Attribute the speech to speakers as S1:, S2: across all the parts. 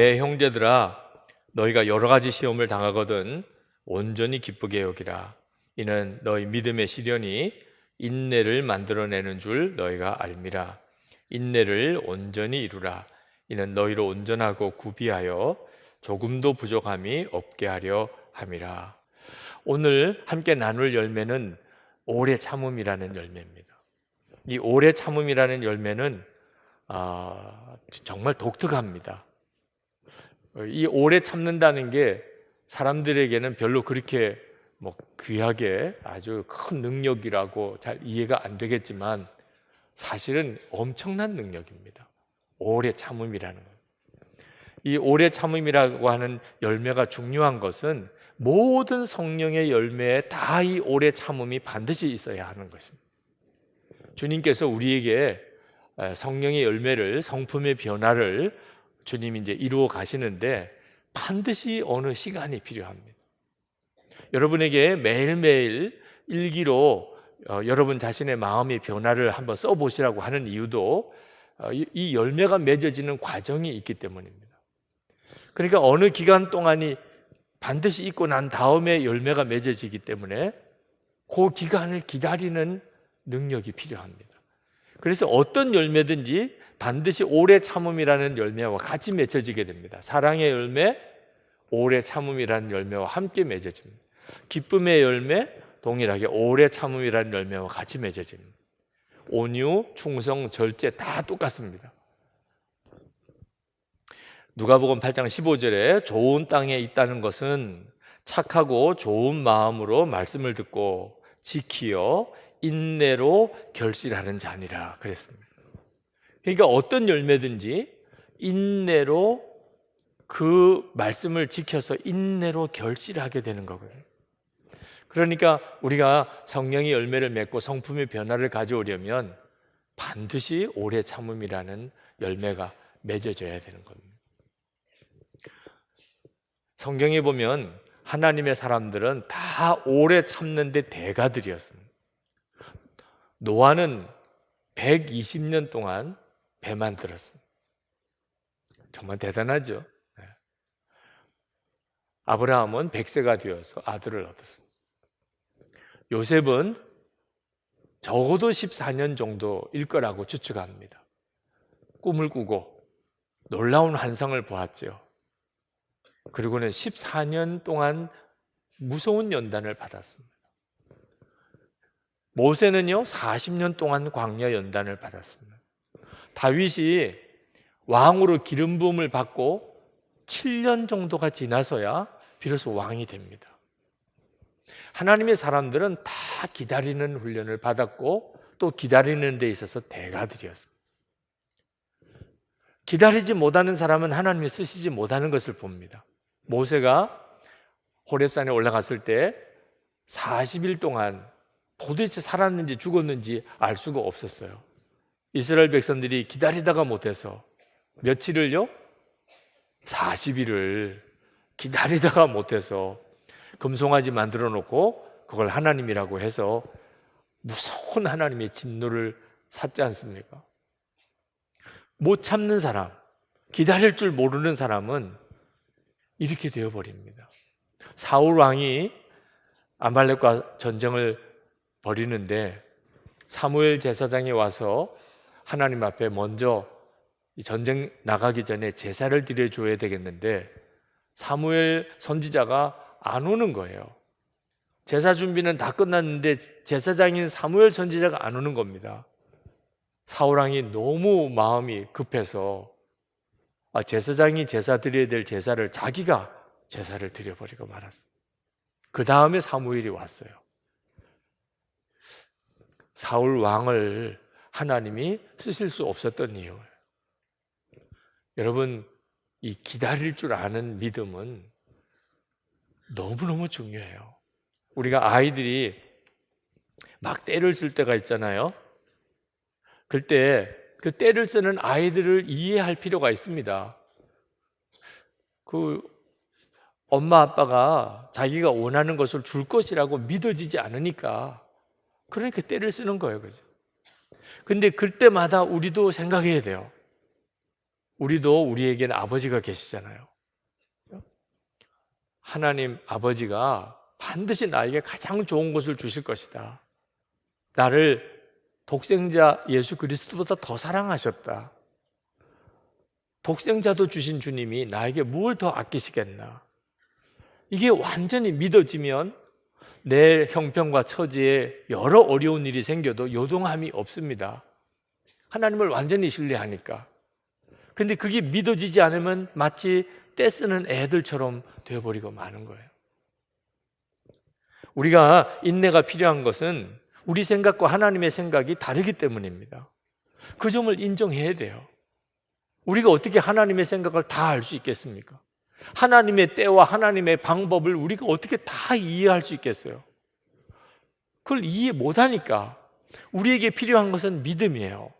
S1: 내 형제들아 너희가 여러 가지 시험을 당하거든 온전히 기쁘게 여기라. 이는 너희 믿음의 시련이 인내를 만들어내는 줄 너희가 알미라. 인내를 온전히 이루라. 이는 너희로 온전하고 구비하여 조금도 부족함이 없게 하려 함이라. 오늘 함께 나눌 열매는 오래 참음이라는 열매입니다. 이 오래 참음이라는 열매는 아, 정말 독특합니다. 이 오래 참는다는 게 사람들에게는 별로 그렇게 뭐 귀하게 아주 큰 능력이라고 잘 이해가 안 되겠지만 사실은 엄청난 능력입니다. 오래 참음이라는 것. 이 오래 참음이라고 하는 열매가 중요한 것은 모든 성령의 열매에 다 이 오래 참음이 반드시 있어야 하는 것입니다. 주님께서 우리에게 성령의 열매를 성품의 변화를 주님이 이제 이루어 가시는데 반드시 어느 시간이 필요합니다. 여러분에게 매일매일 일기로 어, 여러분 자신의 마음의 변화를 한번 써보시라고 하는 이유도 어, 이, 이 열매가 맺어지는 과정이 있기 때문입니다. 그러니까 어느 기간 동안이 반드시 있고 난 다음에 열매가 맺어지기 때문에 그 기간을 기다리는 능력이 필요합니다. 그래서 어떤 열매든지 반드시 오래 참음이라는 열매와 같이 맺어지게 됩니다. 사랑의 열매, 오래 참음이라는 열매와 함께 맺어집니다. 기쁨의 열매, 동일하게 오래 참음이라는 열매와 같이 맺어집니다. 온유, 충성, 절제 다 똑같습니다. 누가복음 8장 15절에 좋은 땅에 있다는 것은 착하고 좋은 마음으로 말씀을 듣고 지키어 인내로 결실하는 자니라 그랬습니다. 그러니까 어떤 열매든지 인내로 그 말씀을 지켜서 인내로 결실하게 되는 거거든요. 그러니까 우리가 성령의 열매를 맺고 성품의 변화를 가져오려면 반드시 오래 참음이라는 열매가 맺어져야 되는 겁니다. 성경에 보면 하나님의 사람들은 다 오래 참는데 대가들이었습니다. 노아는 120년 동안 배만 들었습니다. 정말 대단하죠. 네. 아브라함은 100세가 되어서 아들을 얻었습니다. 요셉은 적어도 14년 정도일 거라고 추측합니다. 꿈을 꾸고 놀라운 환상을 보았죠. 그리고는 14년 동안 무서운 연단을 받았습니다. 모세는요, 40년 동안 광야 연단을 받았습니다. 다윗이 왕으로 기름 부음을 받고 7년 정도가 지나서야 비로소 왕이 됩니다. 하나님의 사람들은 다 기다리는 훈련을 받았고 또 기다리는 데 있어서 대가들이었습니다. 기다리지 못하는 사람은 하나님이 쓰시지 못하는 것을 봅니다. 모세가 호렙산에 올라갔을 때 40일 동안 도대체 살았는지 죽었는지 알 수가 없었어요. 이스라엘 백성들이 기다리다가 못해서 며칠을요? 40일을 기다리다가 못해서 금송아지 만들어 놓고 그걸 하나님이라고 해서 무서운 하나님의 진노를 샀지 않습니까? 못 참는 사람, 기다릴 줄 모르는 사람은 이렇게 되어버립니다. 사울 왕이 아말렉과 전쟁을 버리는데 사무엘 제사장이 와서 하나님 앞에 먼저 전쟁 나가기 전에 제사를 드려줘야 되겠는데 사무엘 선지자가 안 오는 거예요. 제사 준비는 다 끝났는데 제사장인 사무엘 선지자가 안 오는 겁니다. 사울왕이 너무 마음이 급해서 아, 제사장이 제사 드려야 될 제사를 자기가 제사를 드려버리고 말았어요. 그 다음에 사무엘이 왔어요. 사울 왕을 하나님이 쓰실 수 없었던 이유. 여러분, 이 기다릴 줄 아는 믿음은 너무너무 중요해요. 우리가 아이들이 막 때를 쓸 때가 있잖아요. 그때 그 때를 쓰는 아이들을 이해할 필요가 있습니다. 그 엄마 아빠가 자기가 원하는 것을 줄 것이라고 믿어지지 않으니까 그러니까 때를 쓰는 거예요. 그죠? 근데 그때마다 우리도 생각해야 돼요. 우리도 우리에게는 아버지가 계시잖아요. 하나님 아버지가 반드시 나에게 가장 좋은 것을 주실 것이다. 나를 독생자 예수 그리스도보다 더 사랑하셨다. 독생자도 주신 주님이 나에게 무엇을 더 아끼시겠나? 이게 완전히 믿어지면 내 형편과 처지에 여러 어려운 일이 생겨도 요동함이 없습니다. 하나님을 완전히 신뢰하니까. 근데 그게 믿어지지 않으면 마치 떼쓰는 애들처럼 되어버리고 마는 거예요. 우리가 인내가 필요한 것은 우리 생각과 하나님의 생각이 다르기 때문입니다. 그 점을 인정해야 돼요. 우리가 어떻게 하나님의 생각을 다 알 수 있겠습니까? 하나님의 때와 하나님의 방법을 우리가 어떻게 다 이해할 수 있겠어요? 그걸 이해 못하니까 우리에게 필요한 것은 믿음이에요.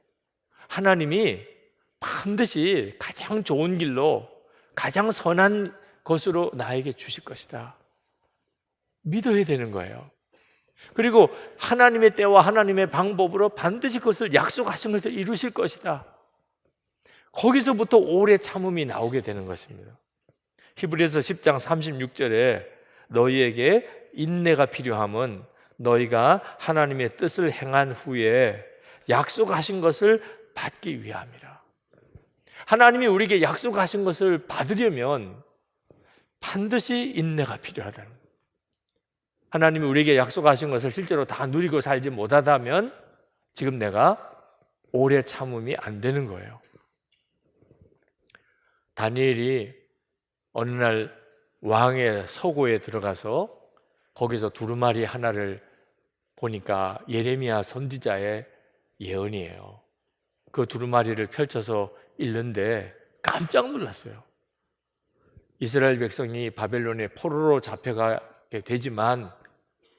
S1: 하나님이 반드시 가장 좋은 길로 가장 선한 것으로 나에게 주실 것이다. 믿어야 되는 거예요. 그리고 하나님의 때와 하나님의 방법으로 반드시 그것을 약속하신 것을 이루실 것이다. 거기서부터 오래 참음이 나오게 되는 것입니다. 히브리서 10장 36절에 너희에게 인내가 필요함은 너희가 하나님의 뜻을 행한 후에 약속하신 것을 받기 위함이라. 하나님이 우리에게 약속하신 것을 받으려면 반드시 인내가 필요하다는 거예요. 하나님이 우리에게 약속하신 것을 실제로 다 누리고 살지 못하다면 지금 내가 오래 참음이 안 되는 거예요. 다니엘이 어느 날 왕의 서고에 들어가서 거기서 두루마리 하나를 보니까 예레미야 선지자의 예언이에요. 그 두루마리를 펼쳐서 읽는데 깜짝 놀랐어요. 이스라엘 백성이 바벨론의 포로로 잡혀가게 되지만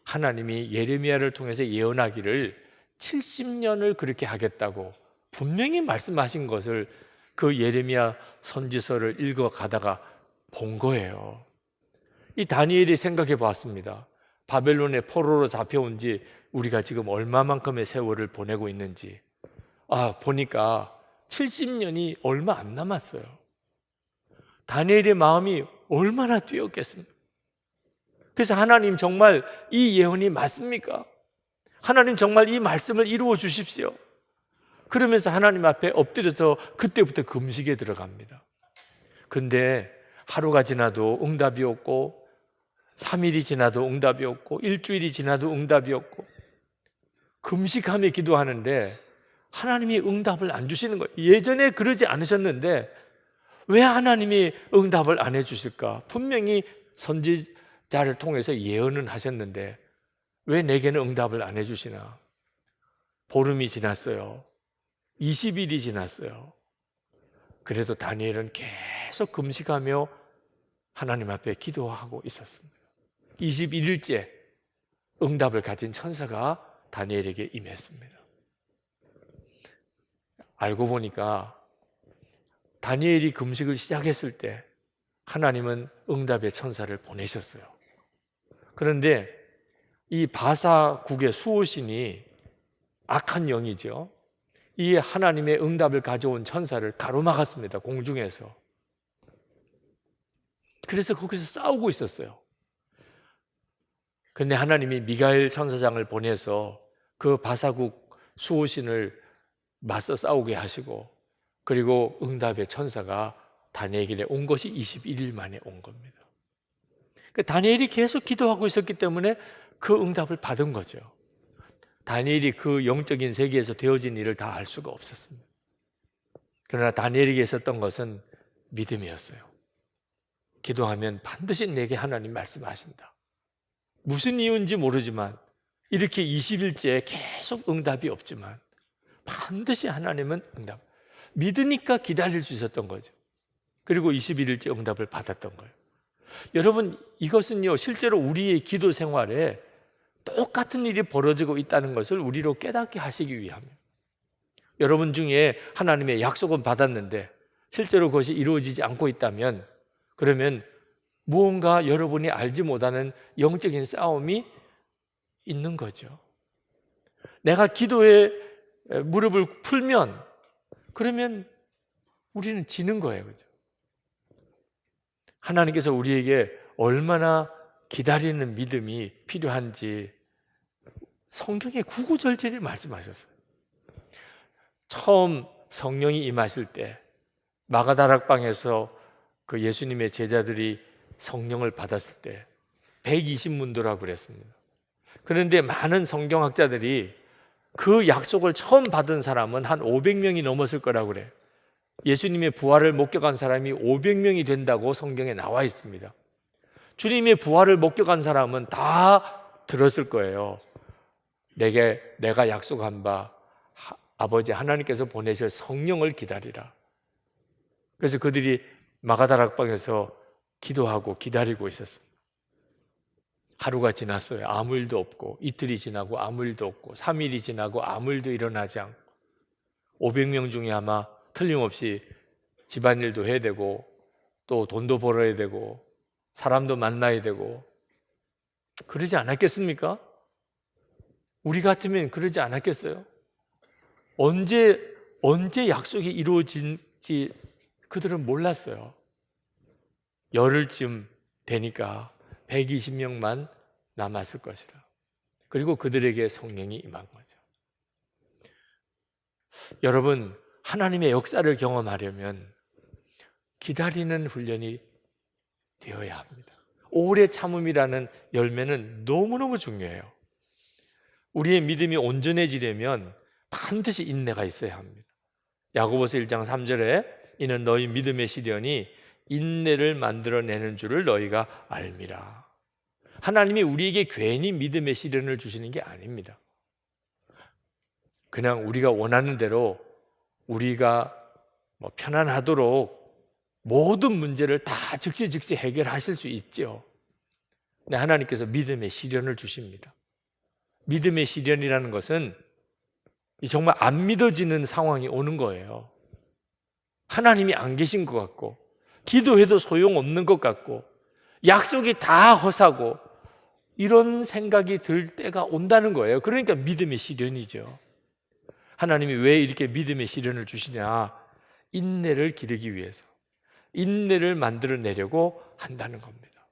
S1: 하나님이 예레미야를 통해서 예언하기를 70년을 그렇게 하겠다고 분명히 말씀하신 것을 그 예레미야 선지서를 읽어 가다가 본 거예요. 이 다니엘이 생각해 봤습니다. 바벨론의 포로로 잡혀온 지 우리가 지금 얼마만큼의 세월을 보내고 있는지. 아, 보니까 70년이 얼마 안 남았어요. 다니엘의 마음이 얼마나 뛰었겠습니까? 그래서 하나님 정말 이 예언이 맞습니까? 하나님 정말 이 말씀을 이루어 주십시오. 그러면서 하나님 앞에 엎드려서 그때부터 금식에 들어갑니다. 근데 하루가 지나도 응답이 없고 3일이 지나도 응답이 없고 일주일이 지나도 응답이 없고 금식하며 기도하는데 하나님이 응답을 안 주시는 거예요. 예전에 그러지 않으셨는데 왜 하나님이 응답을 안 해주실까? 분명히 선지자를 통해서 예언은 하셨는데 왜 내게는 응답을 안 해주시나? 보름이 지났어요. 20일이 지났어요. 그래도 다니엘은 계속 금식하며 하나님 앞에 기도하고 있었습니다. 21일째 응답을 가진 천사가 다니엘에게 임했습니다. 알고 보니까 다니엘이 금식을 시작했을 때 하나님은 응답의 천사를 보내셨어요. 그런데 이 바사국의 수호신이 악한 영이죠. 이 하나님의 응답을 가져온 천사를 가로막았습니다. 공중에서. 그래서 거기서 싸우고 있었어요. 근데 하나님이 미가엘 천사장을 보내서 그 바사국 수호신을 맞서 싸우게 하시고 그리고 응답의 천사가 다니엘에 온 것이 21일 만에 온 겁니다. 그 다니엘이 계속 기도하고 있었기 때문에 그 응답을 받은 거죠. 다니엘이 그 영적인 세계에서 되어진 일을 다 알 수가 없었습니다. 그러나 다니엘에게 있었던 것은 믿음이었어요. 기도하면 반드시 내게 하나님 말씀하신다. 무슨 이유인지 모르지만 이렇게 20일째 계속 응답이 없지만 반드시 하나님은 응답. 믿으니까 기다릴 수 있었던 거죠. 그리고 21일째 응답을 받았던 거예요. 여러분, 이것은요, 실제로 우리의 기도 생활에 똑같은 일이 벌어지고 있다는 것을 우리로 깨닫게 하시기 위함이에요. 여러분 중에 하나님의 약속은 받았는데 실제로 그것이 이루어지지 않고 있다면 그러면 무언가 여러분이 알지 못하는 영적인 싸움이 있는 거죠. 내가 기도에 무릎을 풀면 그러면 우리는 지는 거예요. 그죠? 하나님께서 우리에게 얼마나 기다리는 믿음이 필요한지 성경에 구구절절히 말씀하셨어요. 처음 성령이 임하실 때 마가다락방에서 그 예수님의 제자들이 성령을 받았을 때 120문도라고 그랬습니다. 그런데 많은 성경학자들이 그 약속을 처음 받은 사람은 한 500명이 넘었을 거라고 그래. 예수님의 부활을 목격한 사람이 500명이 된다고 성경에 나와 있습니다. 주님의 부활을 목격한 사람은 다 들었을 거예요. 내게 내가 약속한 바 하- 아버지 하나님께서 보내실 성령을 기다리라. 그래서 그들이 마가다락방에서 기도하고 기다리고 있었습니다. 하루가 지났어요. 아무 일도 없고 이틀이 지나고 아무 일도 없고 3일이 지나고 아무 일도 일어나지 않고 500명 중에 아마 틀림없이 집안일도 해야 되고 또 돈도 벌어야 되고 사람도 만나야 되고 그러지 않았겠습니까? 우리 같으면 그러지 않았겠어요? 언제 언제 약속이 이루어진지 그들은 몰랐어요. 열흘쯤 되니까 120명만 남았을 것이라. 그리고 그들에게 성령이 임한 거죠. 여러분, 하나님의 역사를 경험하려면 기다리는 훈련이 되어야 합니다. 오래 참음이라는 열매는 너무너무 중요해요. 우리의 믿음이 온전해지려면 반드시 인내가 있어야 합니다. 야고보서 1장 3절에 이는 너희 믿음의 시련이 인내를 만들어내는 줄을 너희가 알미라. 하나님이 우리에게 괜히 믿음의 시련을 주시는 게 아닙니다. 그냥 우리가 원하는 대로 우리가 뭐 편안하도록 모든 문제를 다 즉시 즉시 해결하실 수 있죠. 근데 하나님께서 믿음의 시련을 주십니다. 믿음의 시련이라는 것은 이 정말 안 믿어지는 상황이 오는 거예요. 하나님이 안 계신 것 같고, 기도해도 소용없는 것 같고, 약속이 다 허사고, 이런 생각이 들 때가 온다는 거예요. 그러니까 믿음의 시련이죠. 하나님이 왜 이렇게 믿음의 시련을 주시냐? 인내를 기르기 위해서. 인내를 만들어 내려고 한다는 겁니다.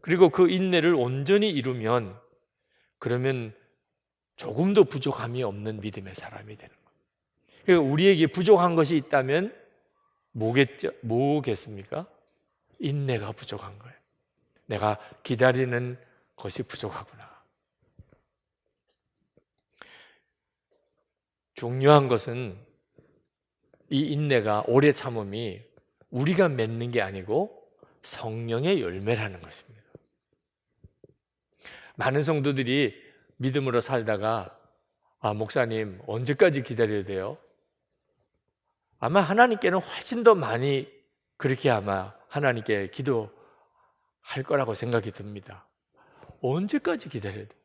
S1: 그리고 그 인내를 온전히 이루면, 그러면 조금도 부족함이 없는 믿음의 사람이 되는 우리에게 부족한 것이 있다면 뭐겠죠? 뭐겠습니까? 인내가 부족한 거예요. 내가 기다리는 것이 부족하구나. 중요한 것은 이 인내가 오래 참음이 우리가 맺는 게 아니고 성령의 열매라는 것입니다. 많은 성도들이 믿음으로 살다가 아, 목사님, 언제까지 기다려야 돼요? 아마 하나님께는 훨씬 더 많이 그렇게 아마 하나님께 기도할 거라고 생각이 듭니다. 언제까지 기다려야 돼?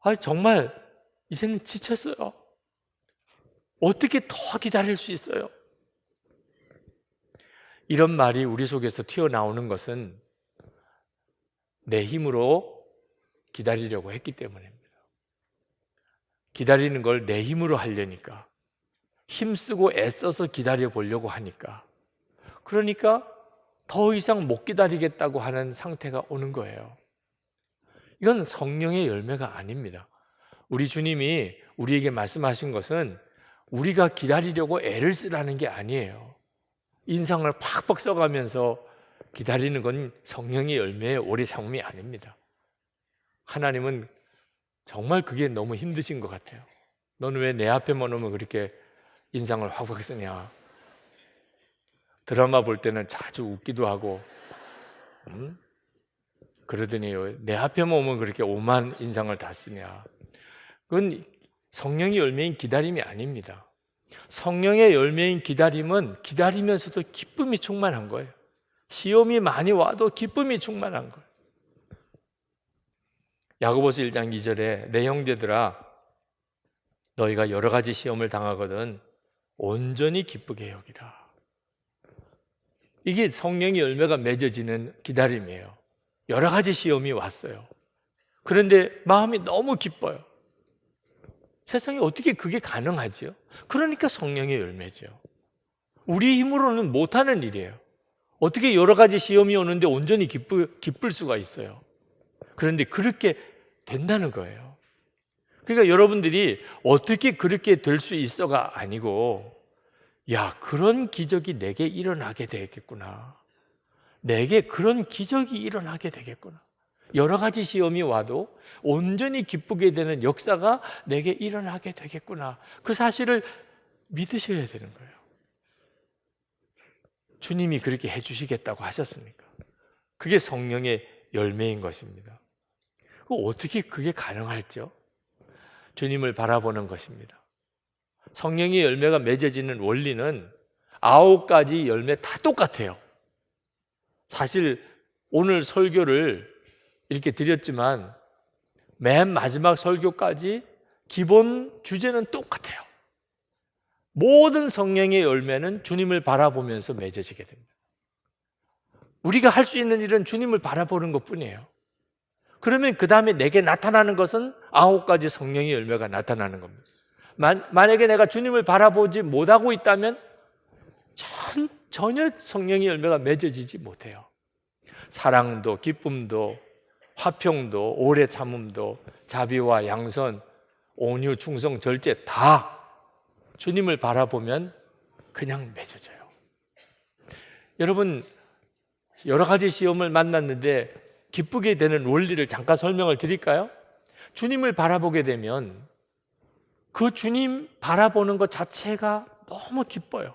S1: 아, 정말 이제는 지쳤어요. 어떻게 더 기다릴 수 있어요? 이런 말이 우리 속에서 튀어나오는 것은 내 힘으로 기다리려고 했기 때문입니다. 기다리는 걸 내 힘으로 하려니까. 힘쓰고 애써서 기다려 보려고 하니까. 그러니까 더 이상 못 기다리겠다고 하는 상태가 오는 거예요. 이건 성령의 열매가 아닙니다. 우리 주님이 우리에게 말씀하신 것은 우리가 기다리려고 애를 쓰라는 게 아니에요. 인상을 팍팍 써가면서 기다리는 건 성령의 열매의 오래 참음이 아닙니다. 하나님은 정말 그게 너무 힘드신 것 같아요. 너는 왜 내 앞에만 오면 그렇게 인상을 확확 쓰냐? 드라마 볼 때는 자주 웃기도 하고, 음? 그러더니 내 앞에만 오면 그렇게 오만 인상을 다 쓰냐? 그건 성령의 열매인 기다림이 아닙니다. 성령의 열매인 기다림은 기다리면서도 기쁨이 충만한 거예요. 시험이 많이 와도 기쁨이 충만한 거예요. 야고보서 1장 2절에 내 형제들아 너희가 여러 가지 시험을 당하거든 온전히 기쁘게 여기라. 이게 성령의 열매가 맺어지는 기다림이에요. 여러 가지 시험이 왔어요. 그런데 마음이 너무 기뻐요. 세상에 어떻게 그게 가능하지요? 그러니까 성령의 열매죠. 우리 힘으로는 못하는 일이에요. 어떻게 여러 가지 시험이 오는데 온전히 기쁠, 기쁠 수가 있어요. 그런데 그렇게 된다는 거예요. 그러니까 여러분들이 어떻게 그렇게 될 수 있어가 아니고, 야, 그런 기적이 내게 일어나게 되겠구나. 내게 그런 기적이 일어나게 되겠구나. 여러 가지 시험이 와도 온전히 기쁘게 되는 역사가 내게 일어나게 되겠구나. 그 사실을 믿으셔야 되는 거예요. 주님이 그렇게 해주시겠다고 하셨으니까. 그게 성령의 열매인 것입니다. 어떻게 그게 가능할죠? 주님을 바라보는 것입니다. 성령의 열매가 맺어지는 원리는 아홉 가지 열매 다 똑같아요. 사실 오늘 설교를 이렇게 드렸지만 맨 마지막 설교까지 기본 주제는 똑같아요. 모든 성령의 열매는 주님을 바라보면서 맺어지게 됩니다. 우리가 할 수 있는 일은 주님을 바라보는 것 뿐이에요. 그러면 그 다음에 내게 나타나는 것은 아홉 가지 성령의 열매가 나타나는 겁니다. 만, 만약에 내가 주님을 바라보지 못하고 있다면 전, 전혀 성령의 열매가 맺어지지 못해요. 사랑도, 기쁨도, 화평도, 오래 참음도, 자비와 양선, 온유, 충성, 절제 다 주님을 바라보면 그냥 맺어져요. 여러분, 여러 가지 시험을 만났는데 기쁘게 되는 원리를 잠깐 설명을 드릴까요? 주님을 바라보게 되면 그 주님 바라보는 것 자체가 너무 기뻐요.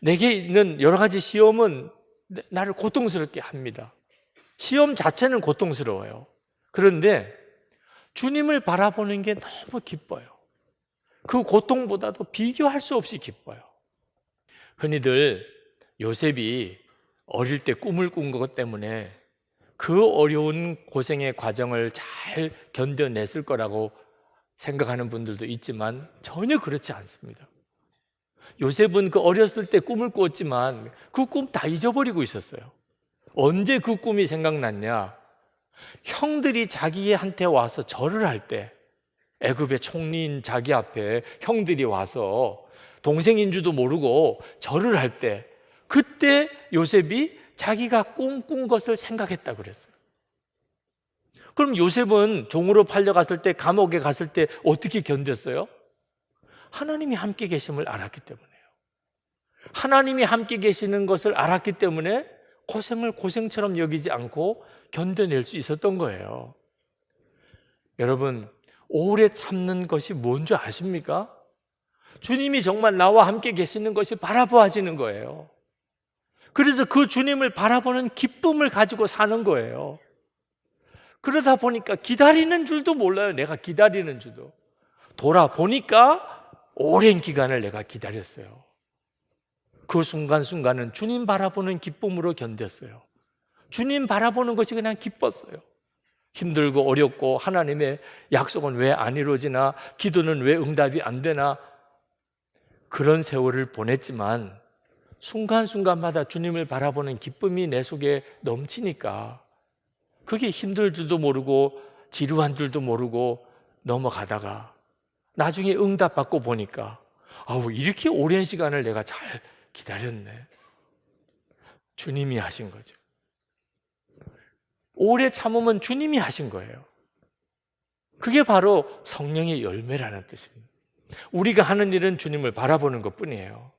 S1: 내게 있는 여러 가지 시험은 나를 고통스럽게 합니다. 시험 자체는 고통스러워요. 그런데 주님을 바라보는 게 너무 기뻐요. 그 고통보다도 비교할 수 없이 기뻐요. 흔히들 요셉이 어릴 때 꿈을 꾼 것 때문에 그 어려운 고생의 과정을 잘 견뎌냈을 거라고 생각하는 분들도 있지만 전혀 그렇지 않습니다. 요셉은 그 어렸을 때 꿈을 꿨지만 그 꿈 다 잊어버리고 있었어요. 언제 그 꿈이 생각났냐? 형들이 자기한테 와서 절을 할 때, 애굽의 총리인 자기 앞에 형들이 와서 동생인 줄도 모르고 절을 할 때, 그때 요셉이 자기가 꿈꾼 것을 생각했다 그랬어요. 그럼 요셉은 종으로 팔려갔을 때, 감옥에 갔을 때 어떻게 견뎠어요? 하나님이 함께 계심을 알았기 때문에요. 하나님이 함께 계시는 것을 알았기 때문에 고생을 고생처럼 여기지 않고 견뎌낼 수 있었던 거예요. 여러분, 오래 참는 것이 뭔지 아십니까? 주님이 정말 나와 함께 계시는 것이 바라보아지는 거예요. 그래서 그 주님을 바라보는 기쁨을 가지고 사는 거예요. 그러다 보니까 기다리는 줄도 몰라요. 내가 기다리는 줄도. 돌아보니까 오랜 기간을 내가 기다렸어요. 그 순간순간은 주님 바라보는 기쁨으로 견뎠어요. 주님 바라보는 것이 그냥 기뻤어요. 힘들고 어렵고 하나님의 약속은 왜 안 이루어지나, 기도는 왜 응답이 안 되나, 그런 세월을 보냈지만 순간순간마다 주님을 바라보는 기쁨이 내 속에 넘치니까 그게 힘들 줄도 모르고 지루한 줄도 모르고 넘어가다가 나중에 응답받고 보니까 아우 이렇게 오랜 시간을 내가 잘 기다렸네. 주님이 하신 거죠. 오래 참으면 주님이 하신 거예요. 그게 바로 성령의 열매라는 뜻입니다. 우리가 하는 일은 주님을 바라보는 것 뿐이에요.